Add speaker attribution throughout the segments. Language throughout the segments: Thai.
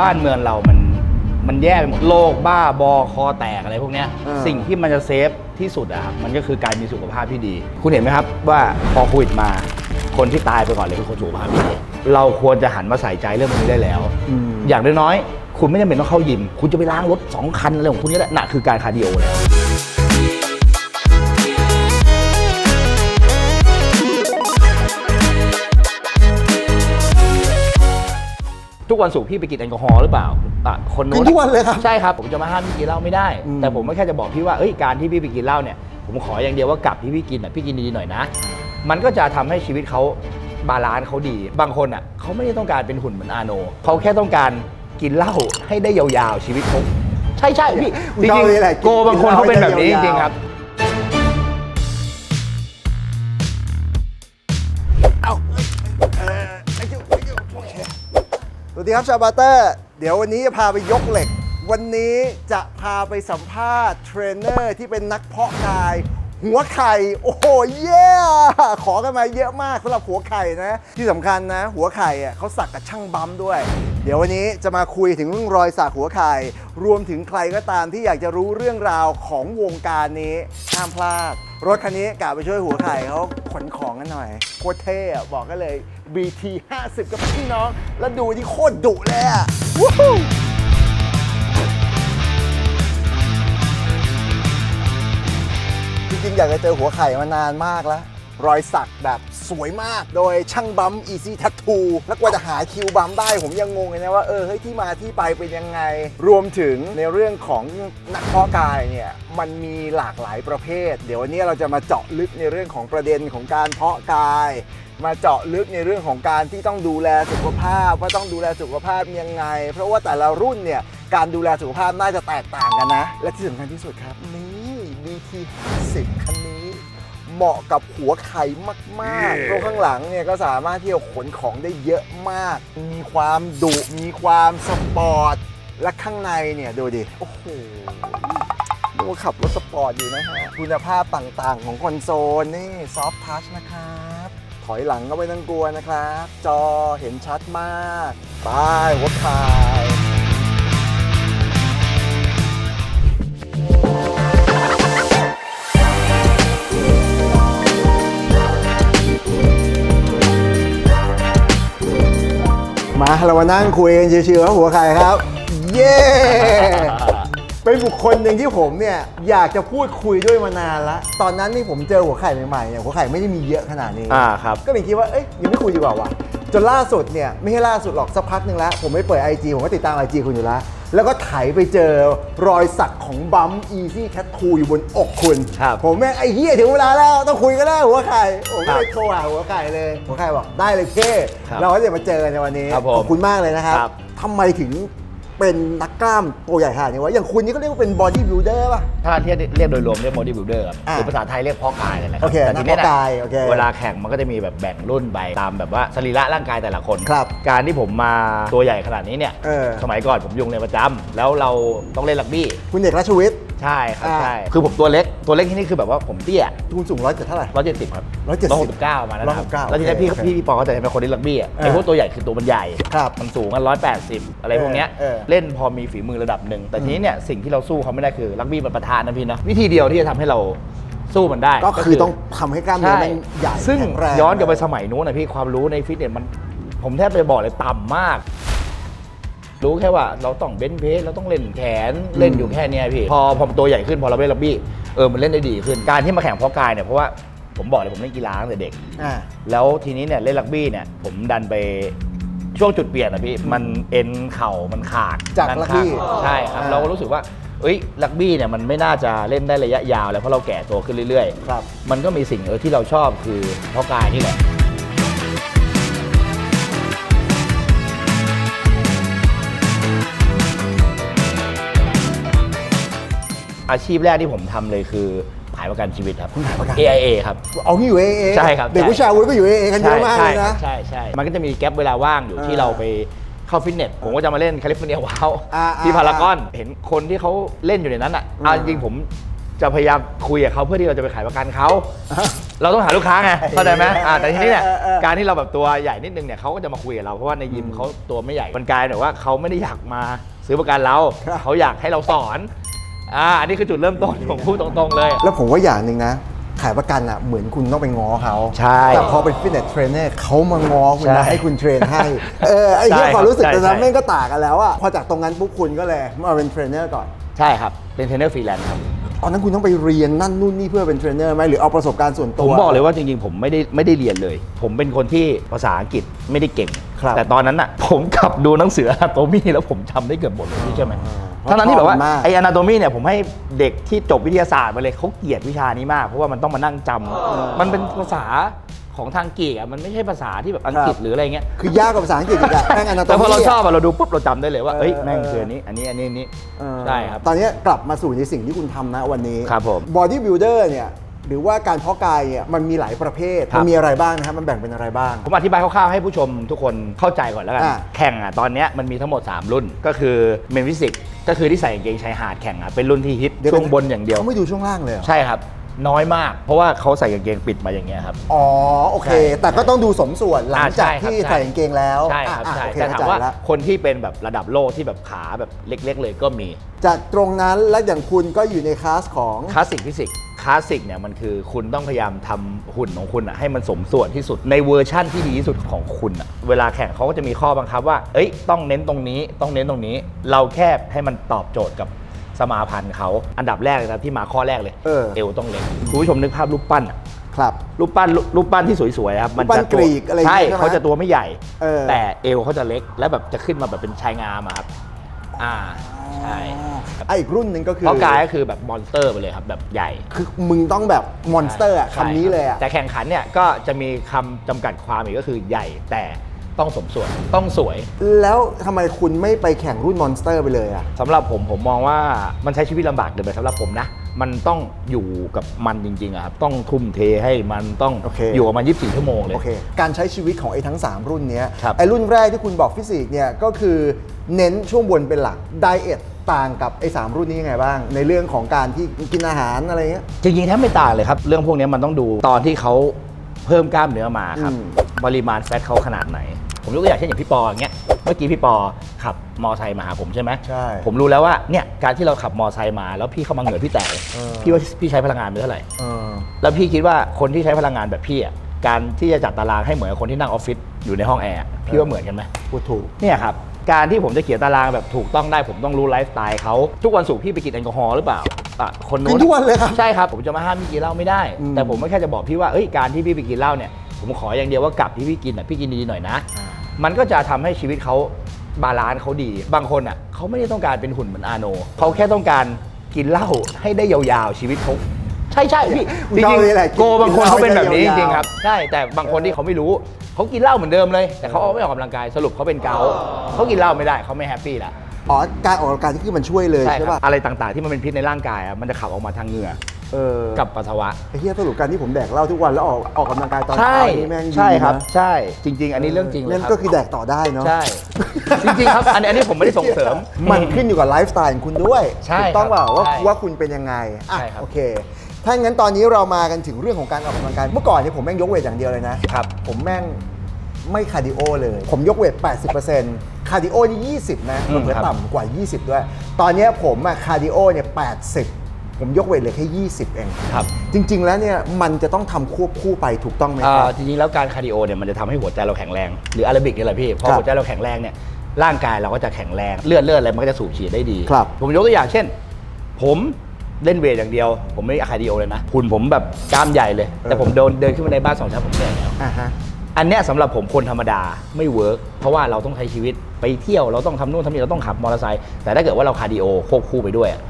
Speaker 1: บ้านเมืองเรามันมันแย่ไปหมดโรคบ้าบอคอแตกอะไรพวกเนี้ย
Speaker 2: เออ
Speaker 1: สิ่งที่มันจะเซฟที่สุดอะครับมันก็คือการมีสุขภาพที่ดี คุณเห็นไหมครับว่าพอโควิดมา คนที่ตายไปก่อนเลยคือคนสุขภาพไม่ดีเราควรจะหันมาใส่ใจเรื่องพวกนี้ได้แล้ว อย่างน้อยๆคุณไม่จำเป็นต้องเข้ายิม คุณจะไปล้างรถสองคันอะไรของคุณก็ได้น่ะคือการคาร์ดิโอแล้ว ทุกวันศุกร์พี่ไปกินแอลกอฮอล์หรือเปล่าอะคน
Speaker 2: กิ
Speaker 1: โน้
Speaker 2: น
Speaker 1: น
Speaker 2: ทุกวันเลยครับ
Speaker 1: ใช่ครับ ผมจะมาห้ามพี่กินเหล้าไม่ได้
Speaker 2: อืม
Speaker 1: แต่ผมไม่แค่จะบอกพี่ว่าเอ้ยการที่พี่ไปกินเหล้าเนี่ยผมขออย่างเดียวว่ากลับที่พี่กินอะพี่กินดีๆหน่อยนะ มันก็จะทำให้ชีวิตเขาบาลานซ์เขาดี บางคนอะเขาไม่ได้ต้องการเป็นหุ่นเหมือนอาโนเขาแค่ต้องการกินเหล้าให้ได้ยาวๆชีวิตเขาใช่ใช่พี่จริง
Speaker 2: เรานี่แหละ
Speaker 1: ๆโกบางคนเขาเป็นแบบนี้จริงๆครับ
Speaker 2: เอา ดีครับชาวบาเตอร์ เดี๋ยววันนี้จะพาไปยกเหล็ก วันนี้จะพาไปสัมภาษณ์เทรนเนอร์ที่เป็นนักเพาะกาย หัวไข่ โอ้โหเย้ขอกันมาเยอะมากสำหรับหัวไข่นะ ที่สำคัญนะ หัวไข่อะเขาสักกับช่างบัมด้วย เดี๋ยววันนี้จะมาคุยถึงเรื่องรอยสักหัวไข่ รวมถึงใครก็ตามที่อยากจะรู้เรื่องราวของวงการนี้ห้ามพลาด รถคันนี้กะไปช่วยหัวไข่เขาขนของกันหน่อย โคตรเท่อะบอกกันเลย BT 50กับพี่น้อง แล้วดูที่โคตรดุเลยอะวู้ฮู้จริงๆอยากจะเจอหัวไข่มานานมากแล้ว รอยสักแบบสวยมาก โดยช่างบัม Easy Tattoo แล้วกว่าจะหาคิวบัมได้ผมยังงงเลยนะว่าเออเฮ้ยที่มาที่ไปเป็นยังไง รวมถึงในเรื่องของนักเพาะกายเนี่ยมันมีหลากหลายประเภท เดี๋ยววันนี้เราจะมาเจาะลึกในเรื่องของประเด็นของการเพาะกาย มาเจาะลึกในเรื่องของการที่ต้องดูแลสุขภาพ ว่าต้องดูแลสุขภาพยังไง เพราะว่าแต่ละรุ่นเนี่ยการดูแลสุขภาพน่าจะแตกต่างกันนะ และที่สำคัญที่สุดครับนี่ BT 50คันนี้ เหมาะกับหัวไข่มากๆเพราะข้างหลังเนี่ยก็สามารถที่จะขนของได้เยอะมาก มีความดุมีความสปอร์ต และข้างในเนี่ยดูดิ โอ้โหดูว่าขับรถสปอร์ตอยู่นะฮะ คุณภาพต่างๆ ของคอนโซลนี่ซอฟทัชนะครับ ถอยหลังก็ไม่ต้องกลัวนะครับ จอเห็นชัดมาก ไปหัวไข่ มาเรามานั่งคุยกันชิวๆครับหัวไข่ครับ เย้ เป็นบุคคลหนึ่งที่ผมเนี่ยอยากจะพูดคุยด้วยมานานละ ตอนนั้นนี่ผมเจอหัวไข่ใหม่ๆเนี่ยหัวไข่ไม่ได้มีเยอะขนาดนี้
Speaker 1: อ่าครับ
Speaker 2: ก็เลยคิดว่า เอ้ยยังไม่คุยดีกว่าวะจนล่าสุดเนี่ยไม่ใช่ล่าสุดหรอกสักพักหนึ่งแล้ว ผมไม่เปิด IG ผมก็ติดตาม IG คุณอยู่แล้ว แล้วก็ไถไปเจอรอยสักของบัม Easy Tattoo อยู่บนอกคุณ
Speaker 1: ครับ
Speaker 2: ผมแม่งไอ้เหี้ยถึงเวลาแล้วต้องคุยกันแล้วหัวไข่ผมก็เลย
Speaker 1: ครับ
Speaker 2: โทรหาหัวไข่เลย หัวไข่บอกได้เลยเพ่
Speaker 1: ครับ
Speaker 2: เราก็จะมาเจอกันในวันนี้
Speaker 1: ครับผม
Speaker 2: ขอบคุณมากเลยนะครับ
Speaker 1: ครับ
Speaker 2: ทำไมถึง เป็นนักกล้ามตัวใหญ่ขนาดนี้วะอย่างคุณนี่ก็เรียกว่าเป็นบอดี้บิ l เดอร์ป่ะ
Speaker 1: ถ้าเรียกเรียกโดยรวมเรียก body builder ครับ
Speaker 2: อ่า
Speaker 1: หรือภาษาไทยเรียกเพาะกายเลยแหละครั
Speaker 2: โอเค
Speaker 1: แต่ทีนี้
Speaker 2: นักเพาะกายโอเค
Speaker 1: เวลาแข่งมันก็จะมีแบบแบ่งรุ่นไปตามแบบว่าสรีระร่างกายแต่ละคน
Speaker 2: ครับ
Speaker 1: การที่ผมมาตัวใหญ่ขนาดนี้เนี่ย
Speaker 2: เออ
Speaker 1: สมัยก่อนผมอยุงในยประจำแล้วเราต้องเล่นรักบี้
Speaker 2: คุณเอกราชวิทย์
Speaker 1: ใช่ครับ
Speaker 2: อ่า
Speaker 1: ใช่คือผมตัวเล็กตัวเล็กที่นี่คือแบบว่าผมเตี้ย
Speaker 2: คุณสูงร้อยเจ็ดเท่าไหร่
Speaker 1: ร้อยเจ็ดสิบครับ
Speaker 2: 170
Speaker 1: ร้อยหกสิบเก้ามาแล้วนะครับ
Speaker 2: 169
Speaker 1: แล้วทีนี้พี่
Speaker 2: โอเค
Speaker 1: พี่พี่ปอก็จะเป็นคนเล่นรักบี้อะ
Speaker 2: เออ
Speaker 1: ไอ้พวกตัวใหญ่คือตัวมันใหญ่
Speaker 2: ครับ
Speaker 1: มันสูงกันร้อยแปดสิบอะไรพวกเนี้ย
Speaker 2: เออเออ
Speaker 1: เล่นพอมีฝีมือระดับหนึ่ง แต่ทีนี้เนี่ยสิ่งที่เราสู้เขาไม่ได้คือรักบี้มันประทานนะพี่นะวิธีเดียวที่จะทำให้เราสู้มันได้
Speaker 2: ก็คือต้องทำให้กล้ามเนื้อ
Speaker 1: ใช่
Speaker 2: มันใหญ่
Speaker 1: ซึ่ง
Speaker 2: แข็งแรง
Speaker 1: ย้อนกลับไปสมัยนู้นนะพี่ความรู้ในฟิตเนสมัน ผมแทบไปบอกเลยต่ำมาก รู้แค่ว่าเราต้องเบนช์เพสเราต้องเล่นแขนเล่นอยู่แค่เนี้ยพี่ พอพอตัวใหญ่ขึ้นพอเราเล่นรักบี้เออมันเล่นได้ดีขึ้นการที่มาแข่งเพาะกายเนี่ยเพราะว่าผมบอกเลยผมเล่นกีฬาตั้งแต่เด็ก
Speaker 2: อ่า
Speaker 1: แล้วทีนี้เนี่ยเล่นรักบี้เนี่ยผมดันไปช่วงจุดเปลี่ยนอะพี่มันเอ็นเข่ามันขาด
Speaker 2: จาก
Speaker 1: ด้น
Speaker 2: รักบี้
Speaker 1: ข้างใช่ครับ
Speaker 2: อ่า
Speaker 1: เราก็รู้สึกว่าเอ้ยรักบี้เนี่ยมันไม่น่าจะเล่นได้ระยะยาวแล้วเพราะเราแก่ตัวขึ้นเรื่อย
Speaker 2: ครับ
Speaker 1: ๆ มันก็มีสิ่งเออที่เราชอบคือเพาะกายนี่แหละ อาชีพแรกที่ผมทำเลยคือขายประกันชีวิตครับ
Speaker 2: คุณขายประกัน
Speaker 1: AIA ครับ
Speaker 2: เอางี้อยู่เอเอ
Speaker 1: ใช่ครับ
Speaker 2: เด็ก
Speaker 1: ใช่
Speaker 2: ผู้ชายวุ้นก็อยู่เอเอกันเยอะมากเลยนะ
Speaker 1: ใช่ใช่มันก็จะมีแกลบเวลาว่างอยู่ที่
Speaker 2: อ่า
Speaker 1: เราไปเข้าฟิตเนส ผมก็จะมาเล่นแคลิฟอร์เนียว้าว
Speaker 2: อ่า
Speaker 1: ที่
Speaker 2: อ่า
Speaker 1: พารากอน เห็นคนที่เขาเล่นอยู่ในนั้นอะ
Speaker 2: อืม
Speaker 1: เอาจริงๆผมจะพยายามคุยกับเขาเพื่อที่เราจะไปขายประกันเขา เราต้องหาลูกค้าไงเข้าใจไหมอ่าแต่ทีนี้เนี่ย
Speaker 2: เออเออเออ
Speaker 1: การที่เราแบบตัวใหญ่นิดนึงเนี่ยเขาก็จะมาคุยกับเราเพราะว่าในยิมเขาตัวไม่ใหญ่มันกลายแบบว่าเขาไม่ได้อยากมาซื้อประกันเรา
Speaker 2: ครับ
Speaker 1: เขาอยากให้เราสอน อ่าอันนี้คือจุดเริ่มต้นผมพูดตรงๆเลย
Speaker 2: แล้วผมว่าอย่างหนึ่งนะ ขายประกันอะเหมือนคุณต้องไปง้อเขา
Speaker 1: ใช่
Speaker 2: แต่พอเป็นฟิตเนสเทรนเนอร์เขามาง้อคุณ
Speaker 1: ใช่
Speaker 2: นะให้คุณเทรนให้ เออไอ้ที่
Speaker 1: ใช่
Speaker 2: ความรู้สึก
Speaker 1: ครับ
Speaker 2: ตอนนั้น
Speaker 1: ใช่
Speaker 2: แม่งก็ต่างกันแล้วอะพอจากตรงนั้นปุ๊บคุณก็เลยมาเป็นเทรนเนอร์ก่อน
Speaker 1: ใช่ครับ เป็นเทรนเนอร์ฟรีแลนซ์ครับ
Speaker 2: ตอนนั้นคุณต้องไปเรียนนั่นนู่นนี่เพื่อเป็นเทรนเนอร์ไหมหรือเอาประสบการณ์ส่วน
Speaker 1: ผ
Speaker 2: ตัว
Speaker 1: มบอกเลยว่าจริงๆ ผมไม่ได้ไม่ได้เรียนเลย ผมเป็นคนที่ภาษาอังกฤษไม่ได้เก่ง
Speaker 2: ครับ
Speaker 1: แต่ตอนนั้นอะผมกลับดูหนังสือ a โตมี่แล้วผมจำได้เกือบหมดเลยพี่ใช่อไหม
Speaker 2: อ่า
Speaker 1: ทั้งนั้นที่แบบว่า
Speaker 2: ชอบมันมาก
Speaker 1: ไอ้อนาโตมี่เนี่ยผมให้เด็กที่จบวิทยาศาสตร์มาเลยเขาเกลียดวิชานี้มาก เพราะว่ามันต้องมานั่งจำมันเป็นภาษาของทางกรีกอะมันไม่ใช่ภาษาที่แบบอังกฤษ
Speaker 2: ครับ
Speaker 1: หรืออะไรเงี้ย
Speaker 2: คือยากกว่าภาษาอังกฤษอีกอะแม่งอนาโต
Speaker 1: แต่พอเรา
Speaker 2: มี
Speaker 1: ชอบอะเราดูปุ๊บเราจำได้เลยว่าเอ้ย
Speaker 2: เออ
Speaker 1: แม่ง
Speaker 2: เออ
Speaker 1: คืออันนี้ อันนี้อันนี้อันนี้
Speaker 2: เออ
Speaker 1: ใช่ครับ
Speaker 2: ตอนนี้กลับมาสู่ในสิ่งที่คุณทำนะวันนี้
Speaker 1: ครับผม
Speaker 2: บอดี้บิ l เดอร์เนี่ย หรือว่าการเพาะกายเนี่ยมันมีหลายประเภท
Speaker 1: ครับ
Speaker 2: มันมีอะไรบ้างนะครับมันแบ่งเป็นอะไรบ้าง
Speaker 1: ผมอธิบายคร่าวๆให้ผู้ชมทุกคนเข้าใจก่อนแล้วกัน
Speaker 2: อะ
Speaker 1: แข่งอะตอนเนี้ยมันมีทั้งหมด 3 รุ่นก็คือเมนฟิสิกก็คือที่ใส่กางเกงชายหาดแข่งอะเป็นรุ่นที่ฮิต
Speaker 2: เดี๋ยว
Speaker 1: ช่วงบนอย่างเดียว
Speaker 2: เขาไม่ดูช่วงล่างเลยเหรอ
Speaker 1: ใช่ครับ น้อยมาก เพราะว่าเขาใส่กางเกงปิดมาอย่างเงี้ยครับ
Speaker 2: อ๋อโอเค
Speaker 1: ใช่
Speaker 2: แต่ก็ต้องดูสมส่วนหลังจาก
Speaker 1: อ่าใช่ครับ
Speaker 2: ที่
Speaker 1: ใช่
Speaker 2: ใส่กางเกงแล้ว
Speaker 1: ใช่ครับ
Speaker 2: อะ
Speaker 1: ใช่
Speaker 2: โอเค
Speaker 1: แต่ถาม
Speaker 2: เข้าใจ
Speaker 1: ว่า
Speaker 2: แล้ว
Speaker 1: คนที่เป็นแบบระดับโลกที่แบบขาแบบเล็ก ๆ เลยก็มี
Speaker 2: จากตรงนั้นแล้วอย่างคุณก็อยู่ในคลาสของ
Speaker 1: คลาสสิกฟิสิก คลาสสิกเนี่ยมันคือคุณต้องพยายามทำหุ่นของคุณอะให้มันสมส่วนที่สุดในเวอร์ชั่นที่ดีที่สุดของคุณอะเวลาแข่งเขาก็จะมีข้อบังคับว่า เอ้ยต้องเน้นตรงนี้ต้องเน้นตรงนี้ เราแค่ให้มันตอบโจทย์กับสมาพันธ์เขาอันดับแรกเลยนะที่มาข้อแรกเลย
Speaker 2: เออ
Speaker 1: เอวต้องเล็กคุณผู้ชมนึกภาพรูปปั้นอะ
Speaker 2: ครับ
Speaker 1: รูปปั้นรูรูปปั้นที่สวยๆครับ
Speaker 2: รูปปั้น
Speaker 1: ตัว
Speaker 2: กรีกอะไรอย่าง
Speaker 1: ใช่
Speaker 2: เงี้ยใช่ไหม
Speaker 1: เขาจะตัวไม่ใหญ่
Speaker 2: เออ
Speaker 1: แต่เอวเขาจะเล็กแล้วแบบจะขึ้นมาแบบเป็นชายงามอะครับอ่า ใช่
Speaker 2: อะอีกรุ่นหนึ่งก็คือ
Speaker 1: เพราะกายก็คือแบบมอนสเตอร์ไปเลยครับแบบใหญ่
Speaker 2: คือมึงต้องแบบมอนสเตอร์อะ
Speaker 1: ใช่
Speaker 2: คำนี้เลยอะ
Speaker 1: แต่แข่งขันเนี่ยก็จะมีคำจำกัดความอีกก็คือใหญ่แต่ต้องสมส่วนต้องสวย
Speaker 2: แล้วทำไมคุณไม่ไปแข่งรุ่นมอนสเตอร์ไปเลยอะ
Speaker 1: สำหรับผมผมมองว่ามันใช้ชีวิตลำบากเกินไปสำหรับผมนะ มันต้องอยู่กับมันจริงๆอะครับต้องทุ่มเทให้มันต้อง
Speaker 2: โอเค
Speaker 1: อยู่กับมัน 24 ชั่วโมงเลย
Speaker 2: โอเค การใช้ชีวิตของไอ้ทั้ง 3 รุ่นเนี้ย
Speaker 1: ครับ
Speaker 2: ไอ้รุ่นแรกที่คุณบอกฟิสิกส์เนี่ยก็คือ เน้นช่วงบนเป็นหลักไดเอทต่างกับไอ้สามรุ่นนี้ยังไงบ้าง ในเรื่องของการที่กินอาหารอะไรเงี้ย
Speaker 1: จริงๆแทบไม่ต่างเลยครับ เรื่องพวกนี้มันต้องดูตอนที่เขาเพิ่มกล้ามเนื้อมาครับ
Speaker 2: อืม
Speaker 1: ปริมาณแฟตเขาขนาดไหน ผมยกตัวอย่างเช่นอย่างพี่ปออย่างเงี้ยเมื่อกี้พี่ปอขับมอไซค์มาหาผมใช่ไหม
Speaker 2: ใช่
Speaker 1: ผมรู้แล้วว่าเนี่ยการที่เราขับมอไซค์มาแล้วพี่เข้ามาเหงื่อพี่แตกเลย
Speaker 2: เออ
Speaker 1: พี่ว่าพี่ใช้พลังงานไปเท่าไหร่
Speaker 2: เออ
Speaker 1: แล้วพี่คิดว่าคนที่ใช้พลังงานแบบพี่อะการที่จะจัดตารางให้เหมือนกับคนที่นั่งออฟฟิศอยู่ในห้องแอร์อะพี่ว่าเหมือนกันไหม
Speaker 2: พูดถูก
Speaker 1: เนี่ยครับ การที่ผมจะเขียนตารางแบบถูกต้องได้ผมต้องรู้ไลฟ์สไตล์เขาทุกวันศุกร์พี่ไปกินแอลกอฮอล์หรือเปล่าอะคนนู้
Speaker 2: กินทุกวันเลยครับ
Speaker 1: ใช่ครับผมจะมาห้ามพี่กินเหล้าไม่ได้
Speaker 2: อืม
Speaker 1: แต่ผมไม่แค่จะบอกพี่ว่าเอ้ยการที่พี่ไปกินเหล้าเนี่ยผมขออย่างเดียวว่ากลับที่พี่กินอะพี่กินดีๆหน่อยนะ มันก็จะทำให้ชีวิตเขาบาลานซ์เขาดี บางคนอะเขาไม่ได้ต้องการเป็นหุ่นเหมือนอาโนเขาแค่ต้องการกินเหล้าให้ได้ยาวๆชีวิตเขาใช่ใช่พี่
Speaker 2: กู
Speaker 1: จ
Speaker 2: ชอบ
Speaker 1: ริง
Speaker 2: นี่แหละ
Speaker 1: ๆโกบางคนเขาเป็นแบบนี้จ
Speaker 2: กินเหล้าให้ได้
Speaker 1: ริงๆครับ
Speaker 2: ยาวๆ
Speaker 1: ใช่แต่บางคนที่เขาไม่รู้เขากินเหล้าเหมือนเดิมเลย แต่เขาเอาไม่ออกกำลังกายสรุปเขาเป็นเกาต์เขากินเหล้าไม่ได้เขาไม่แฮปปี้ละ
Speaker 2: อ๋อการออกกำลังกายนี่คือมันช่วยเลย
Speaker 1: ใช่
Speaker 2: ใช่
Speaker 1: ครั
Speaker 2: ป่ะ
Speaker 1: บอะไรต่างๆ ที่มันเป็นพิษในร่างกายอะมันจะขับออกมาทางเหงื่อ
Speaker 2: เออ
Speaker 1: กับปัสสาวะ
Speaker 2: ไอ้เหี้ยสรุปการที่ผมแดกเหล้าทุกวันแล้วออกออกกำลังกายตอน
Speaker 1: ใช่
Speaker 2: เช้านี่แม่งดี
Speaker 1: ใช่ครับ
Speaker 2: นะ
Speaker 1: ใช่จริง ๆ อันนี้เรื่องจริงเลย
Speaker 2: นั่น
Speaker 1: ครับ
Speaker 2: ก็คือแดกต่อได้เนาะ
Speaker 1: ใช่จริงๆครับอันนี้อันนี้ผมไม่ได้ส่งเสริม
Speaker 2: มันขึ้นอยู่กับไลฟ์สไตล์ของคุณด้วย
Speaker 1: ใช่
Speaker 2: ถูกต้องเปล่าว่า
Speaker 1: ใช่
Speaker 2: ว่าคุณเป็นยังไงอะ
Speaker 1: ใช่ครับ
Speaker 2: โอเค ถ้างั้นตอนนี้เรามากันถึงเรื่องของการออกกำลังกาย เมื่อก่อนเนี่ยผมแม่งยกเวทอย่างเดียวเลยนะ
Speaker 1: ครับ
Speaker 2: ผมแม่งไม่คาร์ดิโอเลย ผมยกเวท 80%คาร์ดิโอนี่20 นะ
Speaker 1: อืม
Speaker 2: เหลือ
Speaker 1: ครับ
Speaker 2: ต่ำกว่า 20 ด้วย ตอนเนี้ยผมอะคาร์ดิโอเนี่ย80 ผมยกเวทเหลือแค่ 20 เอง
Speaker 1: ครับ
Speaker 2: จริง ๆ แล้วเนี่ยมันจะต้องทำควบคู่ไปถูกต้องไหม
Speaker 1: อ่
Speaker 2: คารับ
Speaker 1: จริงๆแล้วการคาร์ดิโอเนี่ยมันจะทำให้หัวใจเราแข็งแรง หรืออาราบิกนี่แหละพี่พอ
Speaker 2: ครับ
Speaker 1: หัวใจเราแข็งแรงเนี่ยร่างกายเราก็จะแข็งแรงเลือดเลือดอะไรมันก็จะสูบฉีดได้ดี
Speaker 2: ครับ
Speaker 1: ผมยกตัวอย่างเช่น ผม เล่นเวทอย่างเดียว ผมไม่คาร์ดิโอเลยนะหุ่นผมแบบกล้ามใหญ่เลย แต่ผมเดินเดินขึ้นมาในบ้านสองชั้นผมเหนื่อยแล้ว
Speaker 2: อ่าฮะ
Speaker 1: อันเนี้ยสำหรับผมคนธรรมดาไม่เวิร์กเพราะว่าเราต้องใช้ชีวิตไปเที่ยวเราต้องทำนู่นทำนี่เราต้องขับมอเตอร์ไซค์แต่ถ้าเกิดว่าเราคาร์ดิโอควบคู่ไปด้วยอะ